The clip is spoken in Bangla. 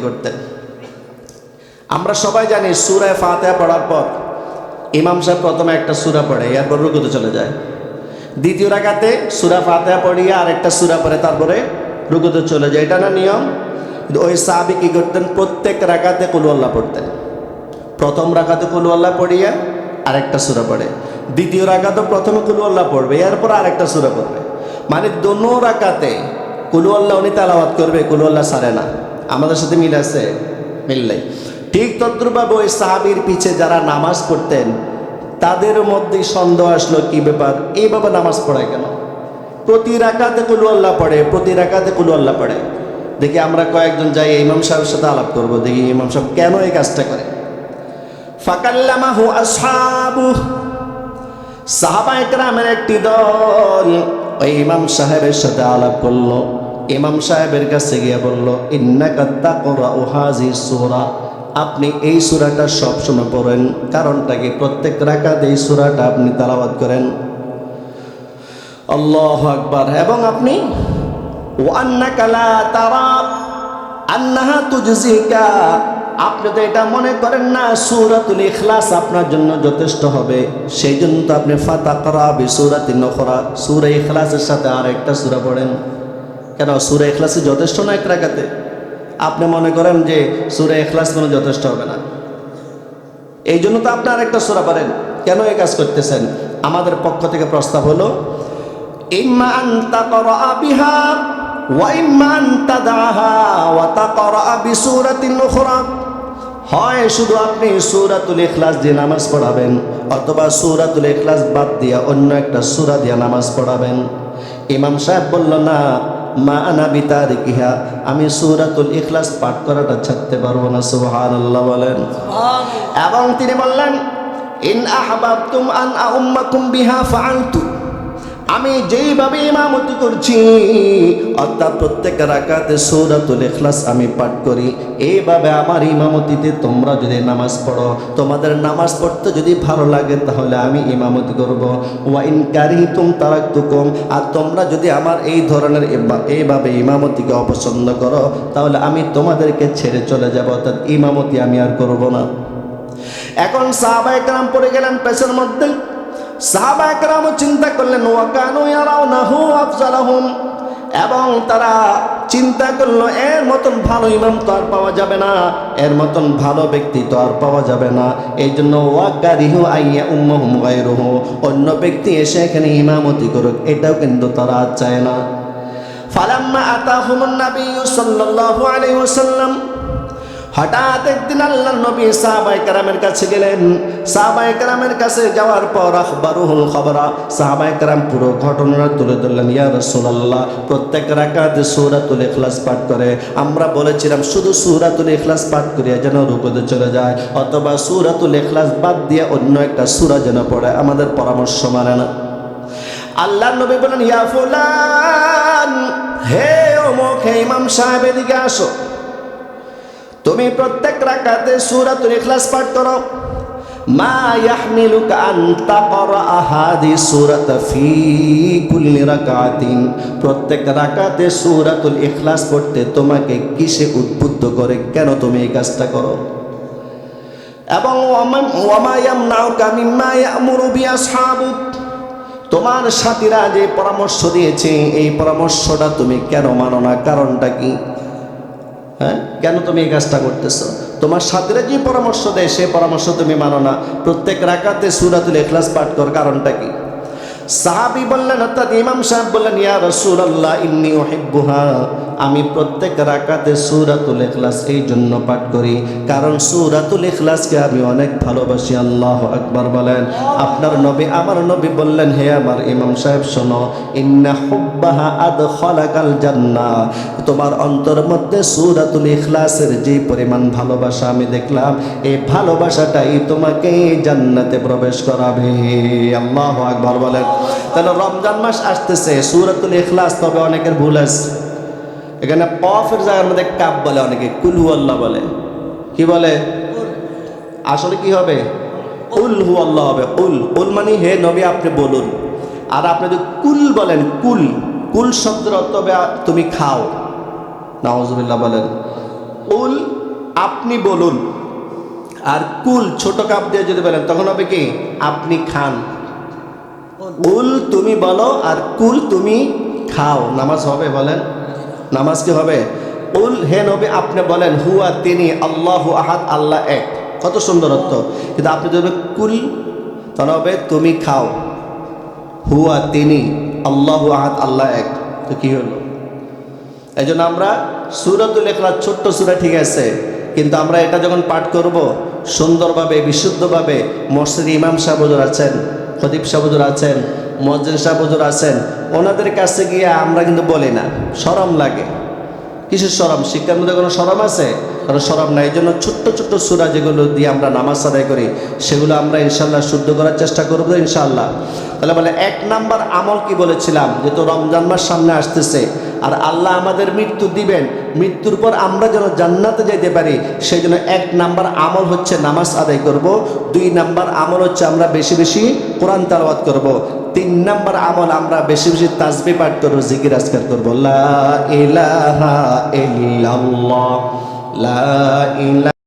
ভর্তি করতেন আমরা সবাই জানি সুরায় ফাতেহা পড়ার পর ইমাম সাহেব প্রথমে একটা সুরা পড়ে, এরপর রুকুতে চলে যায়। দ্বিতীয় রাখাতে সুরা ফাতেহা পড়িয়ে আরেকটা সুরা পড়ে, তারপরে রুকুতে চলে যায়। এটা না নিয়ম? ওই সাহাবি কী করতেন? প্রত্যেক রাখাতে কুলুয়াল্লাহ পড়তেন। প্রথম রাখাতে কুলুয়াল্লাহ পড়িয়া আরেকটা সুরা পড়ে। দ্বিতীয় রাখাতে প্রথমে কুলুয়াল্লাহ পড়বে, এরপর আরেকটা সুরা পড়বে। মানে দোনো রাকাতে কুলুয়াল্লাহ উনি তালাবাত করবে কুলুয়াল্লাহ সারে না। আমাদের সাথে মিল আছে? মিল নেই। ঠিক তদ্রুপভাবে ওই সাহাবির পিছে যারা নামাজ পড়তেন, তাদের মধ্যে সন্দেহ আসলো, কি ব্যাপার? এইভাবে নামাজ পড়ায় কেন? প্রতি রাকাতে কুলু আল্লাহ পড়ে, প্রতি রাকাতে কুলু আল্লাহ পড়ে। দেখি আমরা কয়েকজন যাই ইমাম সাহেবের সাথে আলাপ করব, দেখি ইমাম সাহেব কেন এই কাজটা করে? ফাকাল্লামাহু আসহাবু। সাহাবা একরামের একটি দল ওই ইমাম সাহেবের সাথে আলাপ করল। ইমাম সাহেবের কাছে গিয়ে বলল, ইন্নাকা তাকরাউ হাযি সূরা। আপনি এই সূরাটা সবসময় পড়েন, কারণটা কি? প্রত্যেক রাকাতে এই সূরাটা আপনি তালাবাদ করেন। আল্লাহ আকবার। এবং আপনি আপনি তো এটা মনে করেন না, সুরাতুল ইখলাস আপনার জন্য যথেষ্ট হবে। সেই জন্য তো আপনি ফাতা করা বি সুরাতি নখরা। সুরা ইখলাসের সাথে আর একটা সুরা পড়েন। কেন? সুরে ইখলাসে যথেষ্ট না এক রাখাতে আপনি মনে করেন যে সুরে এখলাস কোনো যথেষ্ট হবে না। এই জন্য তো আপনি আর একটা সুরা পারেন। কেন এই কাজ করতেছেন? আমাদের পক্ষ থেকে প্রস্তাব হলো, ইম্মা আন্তা করা বিহা ওয়াইম্মা আন্তা দাহা ওয়া তাকরা বিসূরাতিন উখরা। হয় শুধু আপনি সূরাতুল ইখলাস দিয়ে নামাজ পড়াবেন, অথবা সূরাতুল ইখলাস বাদ দিয়া অন্য একটা সূরা দিয়ে নামাজ পড়াবেন। ইমাম সাহেব বলল, না মা আনা বিতারিকিহা আমি সুরাতুল ইখলাস পাঠ করাটা ছাড়তে পারব না সুহান আল্লাহ বলেন এবং তিনি বললেন ইন আহবাবতুম আন আহম্মাকুম বিহা ফাআলতু। আমি যেইভাবে ইমামতি করছি, অর্থাৎ প্রত্যেক রাকাতে সৌরাতুল ইখলাস আমি পাঠ করি। এইভাবে আমার ইমামতিতে তোমরা যদি নামাজ পড়ো, তোমাদের নামাজ পড়তে যদি ভালো লাগে, তাহলে আমি ইমামতি করব। ওয়াইন কারি তুম তারাক্তুকুম, আর তোমরা যদি আমার এই ধরনের এইভাবে ইমামতিকে অপছন্দ করো, তাহলে আমি তোমাদেরকে ছেড়ে চলে যাব, অর্থাৎ ইমামতি আমি আর করব না। এখন সাহাবা একরাম পড়ে গেলাম পেছের মধ্যে সাহাবা চিন্তা করলেন, ওয়াকানু ইয়ারাও নাহু আফজালাহুম। এবং তারা চিন্তা করল, এর মতন ভালো ইমাম তো আর পাওয়া যাবে না, এর মতন ভালো ব্যক্তি তো আর পাওয়া যাবে না। এই জন্য ওয়াকারিহু আইয়া উম্মহুম গায়রুহু, অন্য ব্যক্তি এসে এখানে ইমামতি করুক, এটাও কিন্তু তারা চায় না। ফালাম্মা আতাহুমুন নাবী সাল্লাল্লাহু আলাইহি ওয়াসাল্লাম হঠাৎ একদিন আল্লাহ নবী সাহাবাই কারামের কাছে গেলেন। সাহাবাই কারামের কাছে যাওয়ার পর আখবরুহুল খবরা। সাহাবাই কারাম পুরো ঘটনাটা তুলে ধরলেন, ইয়া রাসূলুল্লাহ, প্রত্যেক রাকাতে সূরাতুল ইখলাস পাঠ করে। আমরা বলেছিলাম, শুধু সূরাতুল ইখলাস পাঠ করিয়া যেন রুকুতে চলে যায়, অথবা সূরাতুল ইখলাস বাদ দিয়ে অন্য একটা সূরা যেন পড়ে। আমাদের পরামর্শ মানে না। আল্লাহ নবী বলেন ইয়া ফুলান, হে অমুক হে ইমাম সাহেব, এদিকে আসো। তুমি প্রত্যেক রাকাতে সূরাতুল ইখলাস পাঠ করো। মা ইয়াহমিলুকা আন তাকরা আহাদি সূরাতা ফি কুল্লি রাকাতিন। প্রত্যেক রাকাতে সূরাতুল ইখলাস পড়তে তোমাকে কিসে উদ্বুদ্ধ করে কেন তুমি এই কাজটা করো? এবং তোমার সাথীরা যে পরামর্শ দিয়েছে, এই পরামর্শটা তুমি কেন মানো না? কারণটা কি? হ্যাঁ? কেন তুমি এই কাজটা করতেছো? তোমার সাথে যে পরামর্শ দেয়, সে পরামর্শ তুমি মানো না। প্রত্যেক রাকাতে সুরাতুল এখলাস পাঠ কর, কারণটা কি? সাহাবি বললেন, অর্থাৎ ইমাম সাহেব বললেন, ইয়া রাসূলুল্লাহ, ইন্নী উহিব্বুহা। আমি প্রত্যেক রাকাতে সূরাতুল ইখলাস এই জন্য পাঠ করি, কারণ সূরাতুল ইখলাসকে আমি অনেক ভালোবাসি। আল্লাহ আকবার বলেন। আপনার নবী, আমার নবী বললেন, হে আমার ইমাম সাহেব, শোনো, ইন্না হুব্বাহা আদখালাকাল জান্না। তোমার অন্তর মধ্যে সূরাতুল ইখলাসের যে পরিমাণ ভালোবাসা আমি দেখলাম, এই ভালোবাসাটাই তোমাকে জান্নাতে প্রবেশ করাবে। আল্লাহ আকবার বলেন। তাহলে রমজান মাস আসতেছে, সূরাতুল ইখলাস, তবে অনেকের ভুল আছে। এখানে কফের জায়গার মধ্যে কাপ বলে অনেকে কুলহু আল্লাহ বলে। কি বলে? আসলে কি হবে? উল হু আল্লাহ হবে উল উল মানে হে নবী, আপনি বলুন। আর আপনি যদি কুল বলেন, কুল। কুল শব্দের হবে, তুমি খাও। নওয়াজুবিল্লাহ বলেন। উল আপনি বলুন। আর কুল ছোট কাপ দিয়ে যদি বলেন, তখন হবে কি? আপনি খান। উল তুমি বলো আর কুল তুমি খাও। নামাজ হবে বলেন? নামাজ কি হবে? উল হে নবী, আপনি বলেন, হুয়া তিনি আল্লাহ আহাদ, আল্লাহ এক। কত সুন্দর অর্থ। কিন্তু আপনি যদি কুল তাহলে হবে তুমি খাও। হুয়া তিনি আল্লাহ আহাদ, আল্লাহ এক। তো কি হলো? এই জন্য আমরা সুরাতুল এখলাস ছোট্ট সুরা ঠিক আছে। কিন্তু আমরা এটা যখন পাঠ করব, সুন্দরভাবে, বিশুদ্ধভাবে মসজিদ ইমাম সাহেবুজুর আছেন খতিব সাহুজুর আছেন মসজিদ সাহুজুর আছেন, ওনাদের কাছে গিয়ে আমরা কিন্তু বলি না, সরম লাগে। কিছু সরম? শিক্ষার মধ্যে কোনো সরম আছে? কোনো সরম নাই। এই জন্য ছোট্ট ছোট্ট সুরা যেগুলো দিয়ে আমরা নামাজ আদায় করি, সেগুলো আমরা ইনশাল্লাহ শুদ্ধ করার চেষ্টা করব ইনশাল্লাহ তাহলে বলে, এক নাম্বার আমল কি বলেছিলাম? যেহেতু রমজান মাস সামনে আসতেছে আর আল্লাহ আমাদের মৃত্যু দিবেন। মৃত্যুর পর আমরা যেন জান্নাতে যেতে পারি, সেই জন্য এক নাম্বার আমল হচ্ছে নামাজ আদায় করব, দুই নাম্বার আমল হচ্ছে আমরা বেশি বেশি কোরআন তালাবাদ করব, তিন নাম্বার আমল আমরা বেশি বেশি তাজবি পাঠ করব, জিকির আজকার করব। লা লা